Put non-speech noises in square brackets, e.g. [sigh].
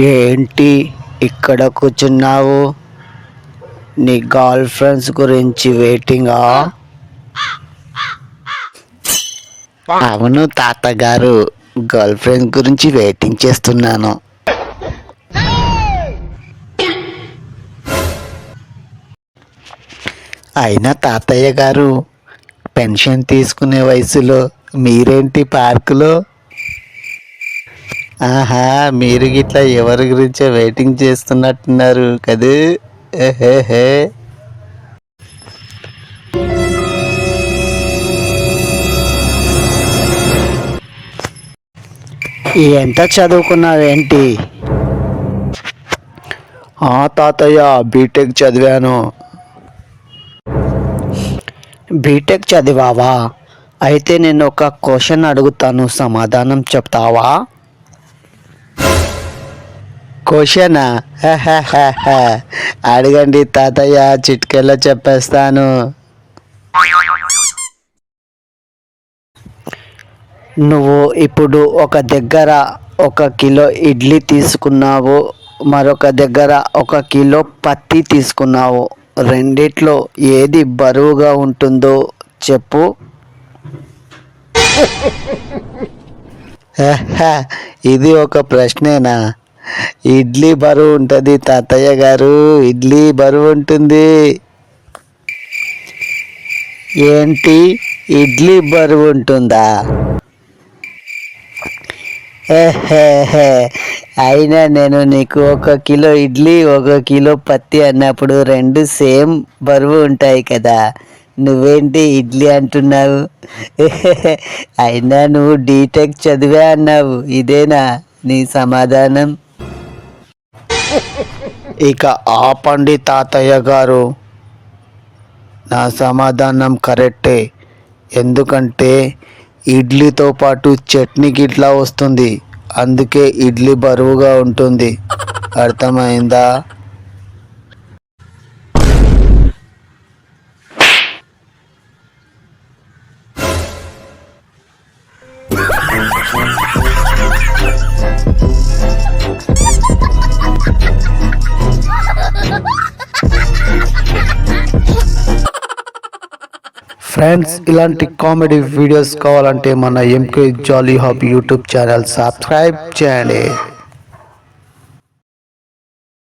ఏంటి ఇక్కడ కూర్చున్నావు? నీ గర్ల్ ఫ్రెండ్స్ గురించి వెయిటింగా? అవును తాతగారు గర్ల్ ఫ్రెండ్ గురించి వెయిటింగ్ చేస్తున్నాను. అయినా తాతయ్య గారు పెన్షన్ తీసుకునే వయసులో మీరేంటి పార్కులో? ఆహా మీరు గిట్లా ఎవరి గురించో వెయిటింగ్ చేస్తున్నట్టున్నారు కదూ? ఏహేహే ఎంత చదువుకున్నావేంటి? ఆ తాతయ్య బీటెక్ చదివాను. బీటెక్ చదివావా? అయితే నేను ఒక క్వశ్చన్ అడుగుతాను సమాధానం చెప్తావా? క్వశ్చనా. [laughs] అడగండి తాతయ్య చిట్కెల్లో చెప్పేస్తాను. నువ్వు ఇప్పుడు ఒక దగ్గర ఒక కిలో ఇడ్లీ తీసుకున్నావు మరొక దగ్గర ఒక కిలో పత్తి తీసుకున్నావు. రెండిట్లో ఏది బరువుగా ఉంటుందో చెప్పు. [laughs] ఇది ఒక ప్రశ్నేనా? ఇడ్లీ బరువు ఉంటుంది తాతయ్య గారు. ఇడ్లీ బరువు ఉంటుంది. ఏంటి? ఇడ్లీ బరువు ఉంటుందా? అయినా నేను నీకు ఒక కిలో ఇడ్లీ ఒక కిలో పత్తి అన్నప్పుడు రెండు సేమ్ బరువు ఉంటాయి కదా. నువ్వేంటి ఇడ్లీ అంటున్నావు? అయినా నువ్వు డీటెక్ చదివే అన్నావు. ఇదేనా నీ సమాధానం? ఇక ఆపండి తాతయ్య గారు నా సమాధానం కరెక్టే. ఎందుకంటే ఇడ్లీతో పాటు చట్నీ గిట్లా వస్తుంది. అందుకే ఇడ్లీ బరువుగా ఉంటుంది. అర్థమైందా? ఫ్రెండ్స్ ఇలాంటి కామెడీ వీడియోస్ కావాలంటే మన MK jolly hobby YouTube channel subscribe చేయండి.